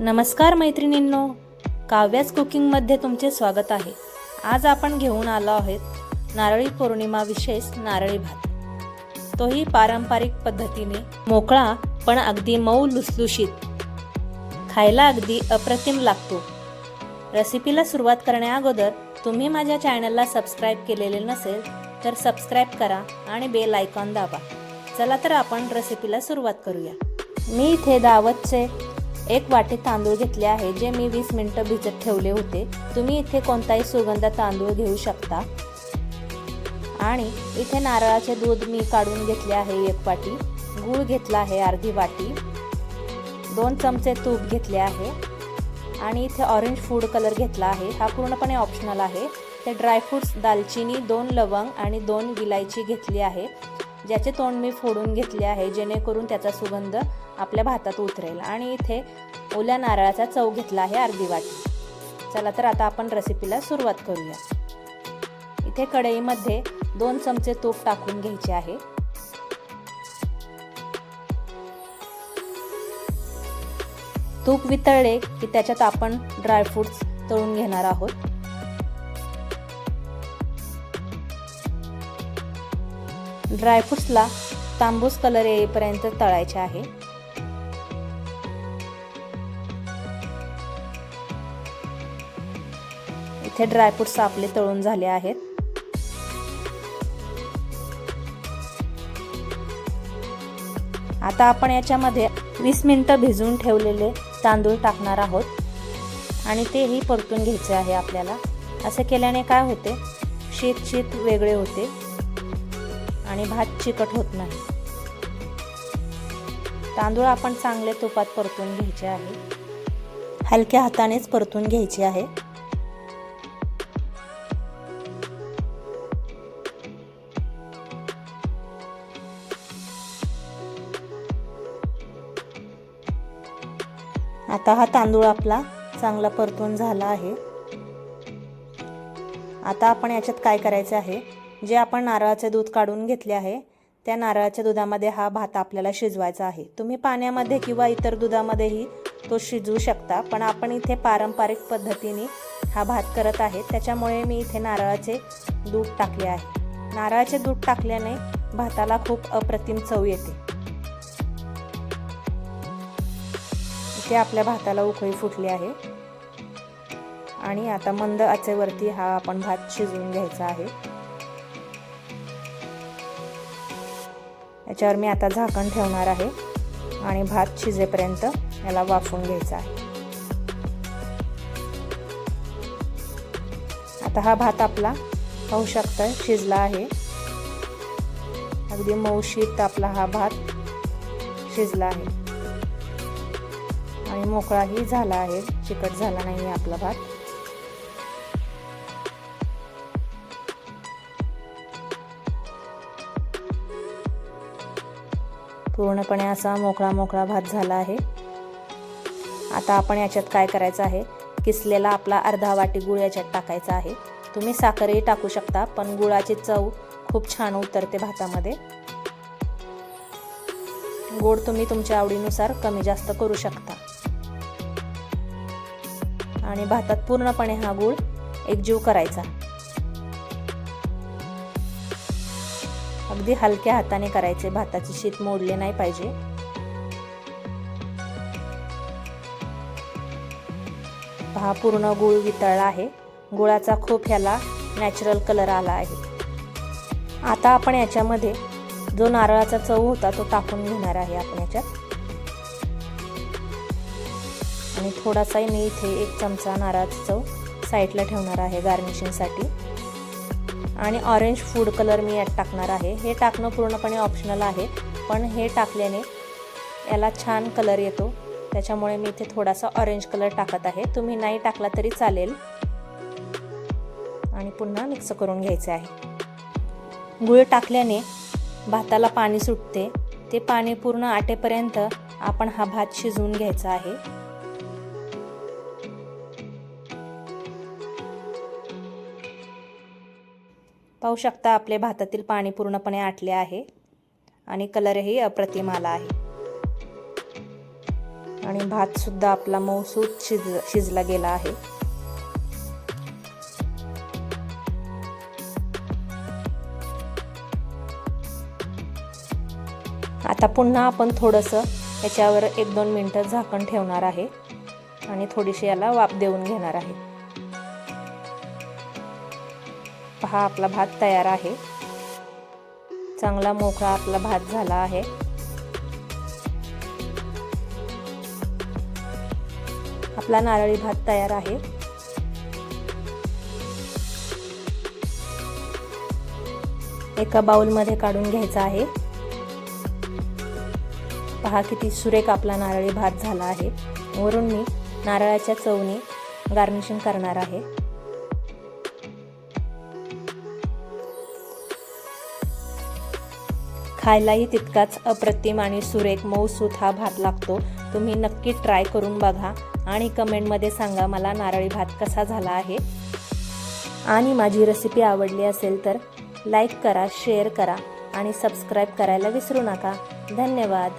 नमस्कार मैत्रिणींनो. काव्याच कुकिंगमध्ये तुमचे स्वागत आहे. आज आपण घेऊन आलो आहोत नारळी पौर्णिमा विशेष नारळी भात. तोही पारंपरिक पद्धतीने मोकळा पण अगदी मऊ लुसलुशीत. खायला अगदी अप्रतिम लागतो. रेसिपीला सुरुवात करण्याअगोदर तुम्ही माझ्या चॅनलला सबस्क्राईब केलेले नसेल तर सबस्क्राईब करा आणि बेल आयकॉन दाबा. चला तर आपण रेसिपीला सुरुवात करूया. मी इथे दावतचे एक वाटी तांदूळ घेतले आहे जे मी वीस मिनटं भिजत ठेवले होते. तुम्ही इथे कोणताही सुगंधा तांदूळ घेऊ शकता. आणि इथे नारळाचे दूध मी काढून घेतले आहे एक वाटी. गूळ घेतला आहे अर्धी वाटी. दोन चमचे तूप घेतले आहे. आणि इथे ऑरेंज फूड कलर घेतला आहे. हा पूर्णपणे ऑप्शनल आहे. ते ड्रायफ्रूट्स दालचिनी दोन लवंग आणि दोन विलायची घेतली आहे. ज्याचे तोंड मी फोडून घेतले आहे जेणेकरून त्याचा सुगंध आपल्या भातात उतरेल. आणि इथे ओल्या नारळाचा चव घेतला आहे अर्धी वाटी. चला तर आता आपण रेसिपीला सुरुवात करूया. इथे कढईमध्ये दोन चमचे तूप टाकून घ्यायचे आहे. तूप वितळले की त्याच्यात आपण ड्रायफ्रुट्स तळून घेणार आहोत. ड्रायफ्रुट्सला तांबूस कलर येईपर्यंत तळायचे आहे. इथे ड्रायफ्रुट्स आपले तळून झाले आहेत. आता आपण याच्यामध्ये वीस मिनिटं भिजवून ठेवलेले तांदूळ टाकणार आहोत. आणि तेही परतून घ्यायचे आहे आपल्याला. असे केल्याने काय होते? शीत शीत वेगळे होते. आणि भात चिकट होत नाही. तांदूळ आपण चांगले तुपात परतून घ्यायचे आहे. हलक्या हातानेच परतून घ्यायचे आहे. आता हा तांदूळ आपला चांगला परतून झाला आहे. आता आपण याच्यात काय करायचं आहे? जे आपण नारळाचे दूध काढून घेतले आहे त्या नारळाच्या दुधामध्ये हा भात आपल्याला शिजवायचा आहे. तुम्ही पाण्यामध्ये किंवा इतर दुधामध्येही तो शिजवू शकता पण आपण इथे पारंपरिक पद्धतीने हा भात करत आहे. त्याच्यामुळे मी इथे नारळाचे दूध टाकले आहे. नारळाचे दूध टाकल्याने भाताला खूप अप्रतिम चव येते. इथे आपल्या भाताला उकळी फुटली आहे. आणि आता मंद आचेवरती हा आपण भात शिजवून घ्यायचा आहे. याच्यावर मी आता झाकण ठेवणार आहे आणि भात शिजेपर्यंत याला वाफवून घ्यायचा आहे. आता हा भात आपला पाहू शकता शिजला आहे. अगदी मऊशीत आपला हा भात शिजला आहे. आणि मोकळाही झाला आहे चिकट झाला नाही आपला भात. पूर्णपणे असा मोकळा मोकळा भात झाला आहे. आता आपण याच्यात काय करायचं आहे? किसलेला आपला अर्धा वाटी गुळ याच्यात टाकायचा आहे. तुम्ही साखरही टाकू शकता पण गुळाची चव खूप छान उतरते भातामध्ये. गोड तुम्ही तुमच्या आवडीनुसार कमी जास्त करू शकता. आणि भातात पूर्णपणे हा गूळ एकजीव करायचा. अगदी हलक्या हाताने करायचे. भाताची शीत मोडले नाही पाहिजे. हा पूर्ण गूळ वितळला आहे. गुळाचा खूप ह्याला नॅचरल कलर आला आहे. आता आपण याच्यामध्ये जो नारळाचा चव होता तो टाकून घेणार आहे आपण याच्यात. आणि थोडासाही मी इथे एक चमचा नारळाचा चव साईडला ठेवणार आहे गार्निशिंगसाठी आणि ऑरेंज फूड कलर मी यात टाकणार आहे. हे टाकणं पूर्णपणे ऑप्शनल आहे पण हे टाकल्याने याला छान कलर येतो. त्याच्यामुळे मी इथे थोडासा ऑरेंज कलर टाकत आहे. तुम्ही नाही टाकला तरी चालेल. आणि पुन्हा मिक्स करून घ्यायचे आहे. गुळ टाकल्याने भाताला पाणी सुटते. ते पाणी पूर्ण आटेपर्यंत आपण हा भात शिजवून घ्यायचा आहे. पाहू शकता आपले भातातील पाणी पूर्णपणे आटले आहे आणि कलरही अप्रतिम आला आहे. आणि भातसुद्धा आपला मऊसूत शिज शिजला गेला आहे. आता पुन्हा आपण थोडंसं याच्यावर एक दोन मिनटं झाकण ठेवणार आहे आणि थोडीशी याला वाफ देऊन घेणार आहे. पहा आपला भात तयार आहे. चांगला मोकळा आपला भात झाला आहे. आपला नारळी भात तयार आहे. एका बाउलमध्ये काढून घ्यायचा आहे. पहा किती सुरेख आपला नारळी भात झाला आहे. वरून मी नारळाच्या चवणी गार्निशिंग करणार आहे. खायलाही तितकाच अप्रतिम आणि सुरेख मऊसूत हा भात लागतो. तुम्ही नक्की ट्राय करून बघा आणि कमेंटमध्ये सांगा मला नारळी भात कसा झाला आहे. आणि माझी रेसिपी आवडली असेल तर लाईक करा शेअर करा आणि सबस्क्राईब करायला विसरू नका. धन्यवाद.